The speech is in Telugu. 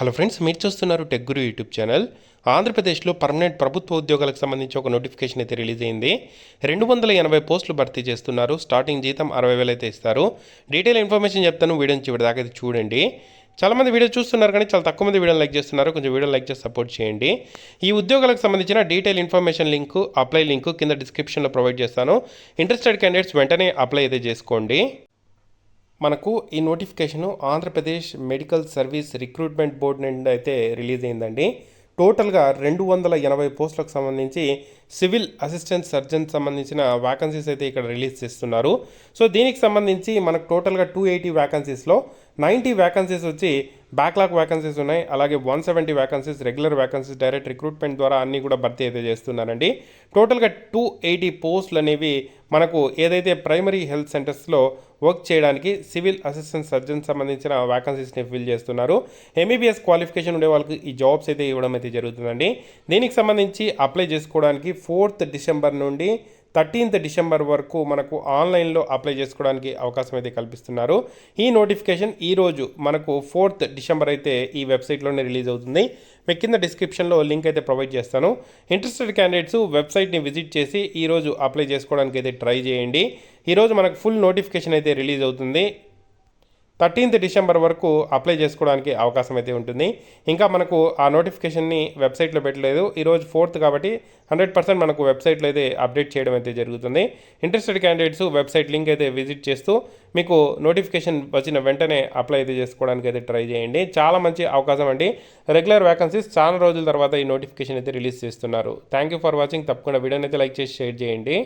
హలో ఫ్రెండ్స్ మీరు చూస్తున్నారు టెక్ గురు యూట్యూబ్ ఛానల్. ఆంధ్రప్రదేశ్లో పర్మనెంట్ ప్రభుత్వ ఉద్యోగాలకు సంబంధించి ఒక నోటిఫికేషన్ అయితే రిలీజ్ అయింది. రెండు వందల ఎనభై పోస్టులు భర్తీ చేస్తున్నారు. స్టార్టింగ్ జీతం అరవై వేలు అయితే ఇస్తారు. డీటెయిల్ ఇన్ఫర్మేషన్ చెప్తాను. వీడియోని చివరి దాకా అయితే చూడండి. చాలా మంది వీడియో చూస్తున్నారు కానీ చాలా తక్కువ మంది వీడియోని లైక్ చేస్తున్నారు. కొంచెం వీడియో లైక్ చేసి సపోర్ట్ చేయండి. ఈ ఉద్యోగాలకు సంబంధించిన detail information link apply link కింద డిస్క్రిప్షన్లో ప్రొవైడ్ చేస్తాను. ఇంట్రెస్టెడ్ క్యాండిడేట్స్ వెంటనే అప్లై అయితే చేసుకోండి. మనకు ఈ notification Andhra Pradesh medical service recruitment board నుండి అయితే రిలీజ్ అయిందండి. టోటల్గా రెండు వందల ఎనభై పోస్టులకు సంబంధించి సివిల్ అసిస్టెంట్ సర్జన్ సంబంధించిన వ్యాకన్సీస్ అయితే ఇక్కడ రిలీజ్ చేస్తున్నారు. సో దీనికి సంబంధించి మనకు టోటల్గా టూ ఎయిటీ వ్యాకన్సీస్లో నైంటీ వ్యాకన్సీస్ వచ్చి బ్యాక్లాగ్ వ్యాకన్సీస్ ఉన్నాయి. అలాగే one seventy vacancies regular vacancies direct recruitment ద్వారా అన్నీ కూడా భర్తీ అయితే చేస్తున్నారండి. టోటల్గా టూ ఎయిటీ పోస్టులు అనేవి మనకు ఏదైతే ప్రైమరీ హెల్త్ సెంటర్స్లో వర్క్ చేయడానికి సివిల్ అసిస్టెంట్ సర్జన్ సంబంధించిన వ్యాకన్సీస్ని ఫిల్ చేస్తున్నారు. ఎంబీబీఎస్ క్వాలిఫికేషన్ ఉండే వాళ్ళకి ఈ జాబ్స్ అయితే ఇవ్వడం అయితే జరుగుతుందండి. దీనికి సంబంధించి అప్లై చేసుకోవడానికి ఫోర్త్ డిసెంబర్ నుండి థర్టీన్త్ డిసెంబర్ వరకు మనకు ఆన్లైన్లో అప్లై చేసుకోవడానికి అవకాశం అయితే కల్పిస్తున్నారు. ఈ నోటిఫికేషన్ ఈరోజు మనకు ఫోర్త్ డిసెంబర్ అయితే ఈ వెబ్సైట్లోనే రిలీజ్ అవుతుంది. మీ కింద డిస్క్రిప్షన్లో లింక్ అయితే ప్రొవైడ్ చేస్తాను. ఇంట్రెస్టెడ్ క్యాండిడేట్స్ వెబ్సైట్ని విజిట్ చేసి ఈరోజు అప్లై చేసుకోవడానికి అయితే ట్రై చేయండి. ఈరోజు మనకు ఫుల్ నోటిఫికేషన్ అయితే రిలీజ్ అవుతుంది. థర్టీన్త్ డిసెంబర్ వరకు అప్లై చేసుకోవడానికి అవకాశం అయితే ఉంటుంది. ఇంకా మనకు ఆ నోటిఫికేషన్ని వెబ్సైట్లో పెట్టలేదు. ఈరోజు ఫోర్త్ కాబట్టి హండ్రెడ్ పర్సెంట్ మనకు వెబ్సైట్లో అయితే అప్డేట్ చేయడం అయితే జరుగుతుంది. ఇంట్రెస్టెడ్ క్యాండిడేట్స్ వెబ్సైట్ లింక్ అయితే విజిట్ చేస్తూ మీకు నోటిఫికేషన్ వచ్చిన వెంటనే అప్లై అయితే చేసుకోవడానికి అయితే ట్రై చేయండి. చాలా మంచి అవకాశం అండి. రెగ్యులర్ వ్యాకన్సీస్ చాలా రోజుల తర్వాత ఈ నోటిఫికేషన్ అయితే రిలీజ్ చేస్తున్నారు. Thank you for watching. తప్పకుండా వీడియోని అయితే లైక్ చేసి షేర్ చేయండి.